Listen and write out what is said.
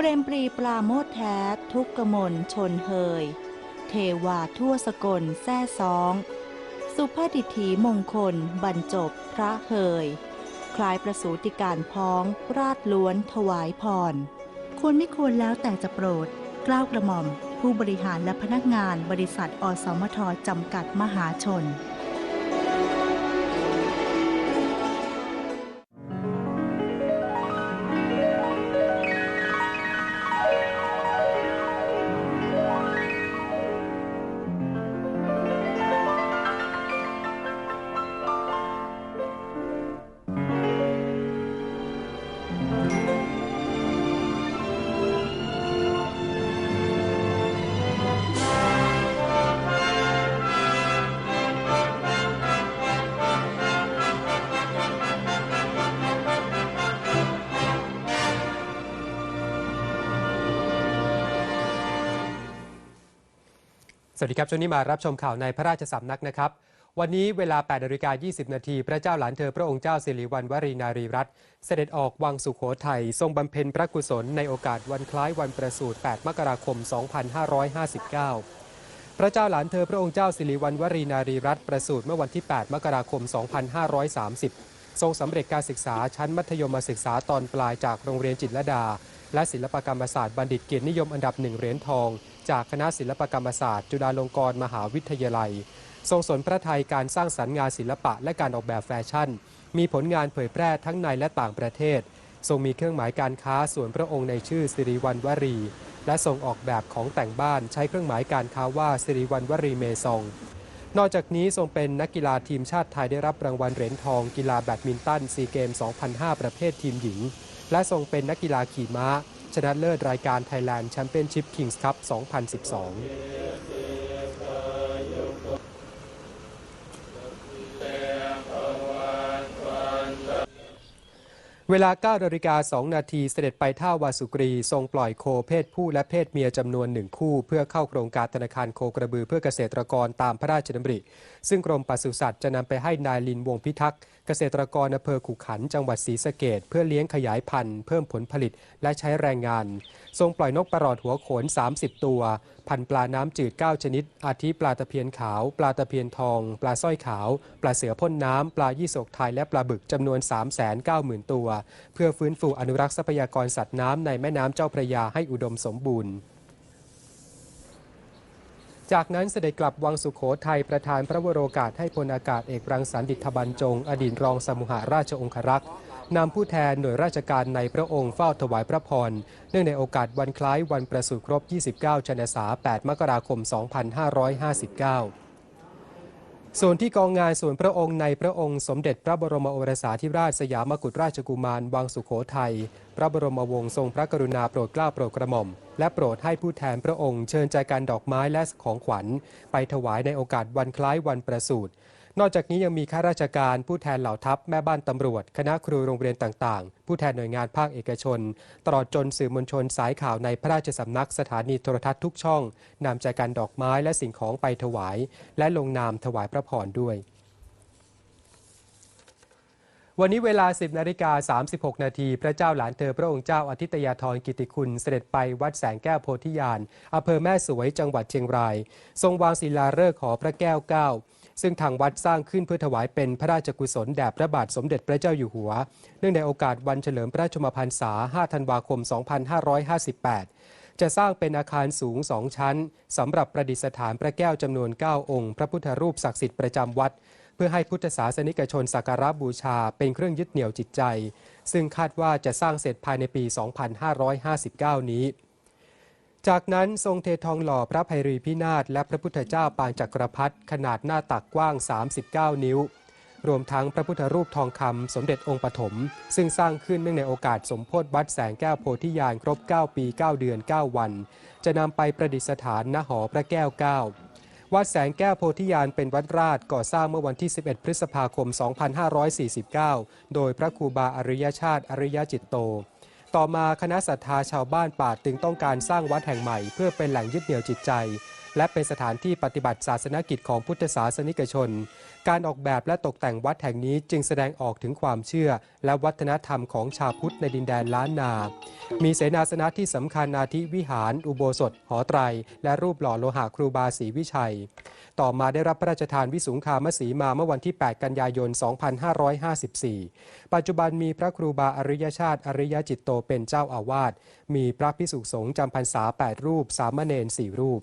เปรมปรีปราโมทแท้ ทุกกมลชนเฮย เทวาทั่วสกลแซ่ซอง สุภาดิถีมงคล บรรจบพระเฮย คล้ายประสูติการพ้อง ราดล้วนถวายพร ควรไม่ควรแล้วแต่จะโปรด กล้าวกระหม่อม ผู้บริหารและพนักงานบริษัทอสมทจำกัดมหาชน สวัสดีครับช่วงนี้มารับชมข่าวในพระราชสำนักนะครับ วันนี้เวลา8นาฬิกา20 นาที พระเจ้าหลานเธอพระองค์เจ้าสิริวัณวรีนารีรัตน์เสด็จออกวังสุขโขทัยทรงบำเพ็ญพระกุศลในโอกาสวันคล้ายวันประสูติ 8 มกราคม 2559 พระเจ้าหลานเธอพระองค์เจ้าสิริวัณวรีนารีรัตน์ประสูติเมื่อวันที่ 8 มกราคม 2530 ทรงสำเร็จการศึกษาชั้นมัธยมศึกษาตอนปลายจากโรงเรียนจิตรดา และศิลปกรรมศาสตร์บัณฑิตเกียรตินิยมอันดับหนึ่งเหรียญทอง จากคณะศิลปกรรมศาสตร์ จุฬาลงกรณ์มหาวิทยาลัย ทรงสนพระไทยการสร้างสรรค์งานศิลปะและการออกแบบแฟชั่น มีผลงานเผยแพร่ทั้งในและต่างประเทศ ทรงมีเครื่องหมายการค้าส่วนพระองค์ในชื่อสิริวัณวรี และทรงออกแบบของแต่งบ้านใช้เครื่องหมายการค้าว่าสิริวัณวรีเมซอง นอกจากนี้ทรงเป็นนักกีฬาทีมชาติไทยได้รับรางวัลเหรียญทองกีฬาแบดมินตันซีเกม 2005 ประเภททีมหญิง และทรงเป็นนักกีฬาขี่ม้า ชนะเลิศรายการไทยแลนด์แชมเปี้ยนชิพคิงส์คัพ 2012 เวลา9นาฬิกา2นาทีเสด็จไปท่าวาสุกรี ทรงปล่อยโคเพศผู้และเพศเมียจำนวนหนึ่งคู่ เพื่อเข้าโครงการธนาคารโคกระบือเพื่อเกษตรกรตามพระราชดำริ ซึ่งกรมปศุสัตว์จะนำไปให้นายลินวงพิทักษ์เกษตรกรอำเภอขุขัน จังหวัดศรีสะเกดเพื่อเลี้ยงขยายพันธุ์ เพิ่มผลผลิตและใช้แรงงาน ทรงปล่อยนกประหลอดหัวโขน 30 ตัว พันปลาน้ำจืด 9 ชนิด อาทิปลาตะเพียนขาว ปลาตะเพียนทอง ปลาสร้อยขาว ปลาเสือพ่นน้ำ ปลายี่สกไทย และปลาบึกจำนวน 390,000 ตัว เพื่อฟื้นฟูอนุรักษ์ทรัพยากรสัตว์น้ำในแม่น้ำเจ้าพระยาให้อุดมสมบูรณ์จากนั้นเสด็จกลับวังสุขโขทัยประธานพระวโรกาสให้พลอากาศเอกรังสรรดิษฐบรรจง อดีตรองสมุหาราชองครักษ์ นำผู้แทนหน่วยราชการในพระองค์เฝ้าถวายพระพร เนื่องในโอกาสวันคล้ายวันประสูติครบ 29 ชนษา 8 มกราคม 2559ส่วนที่กองงานส่วนพระองค์ในพระองค์สมเด็จพระบรมโอรสาธิราชสยามกุฎราชกุมารวังสุขโขทัยพระบรมวงศ์ทรงพระกรุณาโปรดเกล้าโปรดกระหม่อม และโปรดให้ผู้แทนพระองค์เชิญใจการดอกไม้และของขวัญ ไปถวายในโอกาสวันคล้ายวันประสูติ นอกจากนี้ยังมีข้าราชการผู้แทนเหล่าทัพแม่บ้านตำรวจ คณะครูโรงเรียนต่างๆ ผู้แทนหน่วยงานภาคเอกชน ตลอดจนสื่อมวลชนสายข่าวในพระราชสำนักสถานีโทรทัศน์ทุกช่องนำใจการดอกไม้และสิ่งของไปถวาย และลงนามถวายพระพรด้วยวันนี้เวลา 10นาฬิกา36 นาทีพระเจ้าหลานเธอพระองค์เจ้าอาทิตยาธรกิติคุณเสด็จไปวัดแสงแก้วโพธิญาณอำเภอแม่สวยจังหวัดเชียงราย ทรงวางศิลาฤกษ์ขอพระแก้วเก้า ซึ่งทางวัดสร้างขึ้นเพื่อถวายเป็นพระราชกุศลแด่พระบาทสมเด็จพระเจ้าอยู่หัว เนื่องในโอกาสวันเฉลิมพระชมพรรษา 5 ธันวาคม 2558 จะสร้างเป็นอาคารสูง2ชั้นสำหรับประดิษฐานพระแก้วจำนวน 9 องค์ พระพุทธรูปศักดิ์สิทธิ์ประจำวัด เพื่อให้พุทธศาสนิกชนสักการะบูชาเป็นเครื่องยึดเหนี่ยวจิตใจ ซึ่งคาดว่าจะสร้างเสร็จภายในปี 2559 นี้ จากนั้นทรงเททองหล่อพระภัยรีพินาศและพระพุทธเจ้าปางจักรพรรดิขนาดหน้าตักกว้าง 39 นิ้ว รวมทั้งพระพุทธรูปทองคำสมเด็จองค์ปฐมซึ่งสร้างขึ้นเนื่องในโอกาสสมโพธิวัดแสงแก้วโพธิญาณครบ 9 ปี 9 เดือน 9 วัน จะนำไปประดิษฐานณหอพระแก้ว 9 วัดแสงแก้วโพธิญาณเป็นวัดราชก่อสร้างเมื่อวันที่ 11 พฤษภาคม 2549 โดยพระครูบาอริยชาติอริยจิตโต ต่อมาคณะศรัทธาชาวบ้านป่าตึงต้องการสร้างวัดแห่งใหม่ เพื่อเป็นแหล่งยึดเหนี่ยวจิตใจ และเป็นสถานที่ปฏิบัติศาสนกิจของพุทธศาสนิกชน การออกแบบและตกแต่งวัดแห่งนี้จึงแสดงออกถึงความเชื่อ และวัฒนธรรมของชาวพุทธในดินแดนล้านนา มีเสนาสนะที่สำคัญอาทิวิหาร อุโบสถ หอไตร และรูปหล่อโลหะครูบาศรีวิชัย ต่อมาได้รับพระราชทานวิสุงคามสีมาเมื่อวันที่ 8 กันยายน 2554 ปัจจุบันมีพระครูบาอริยชาติอริยจิตโตเป็นเจ้าอาวาส มีพระพิสุสงฆ์จำพรรษา 8 รูป สามเณร4รูป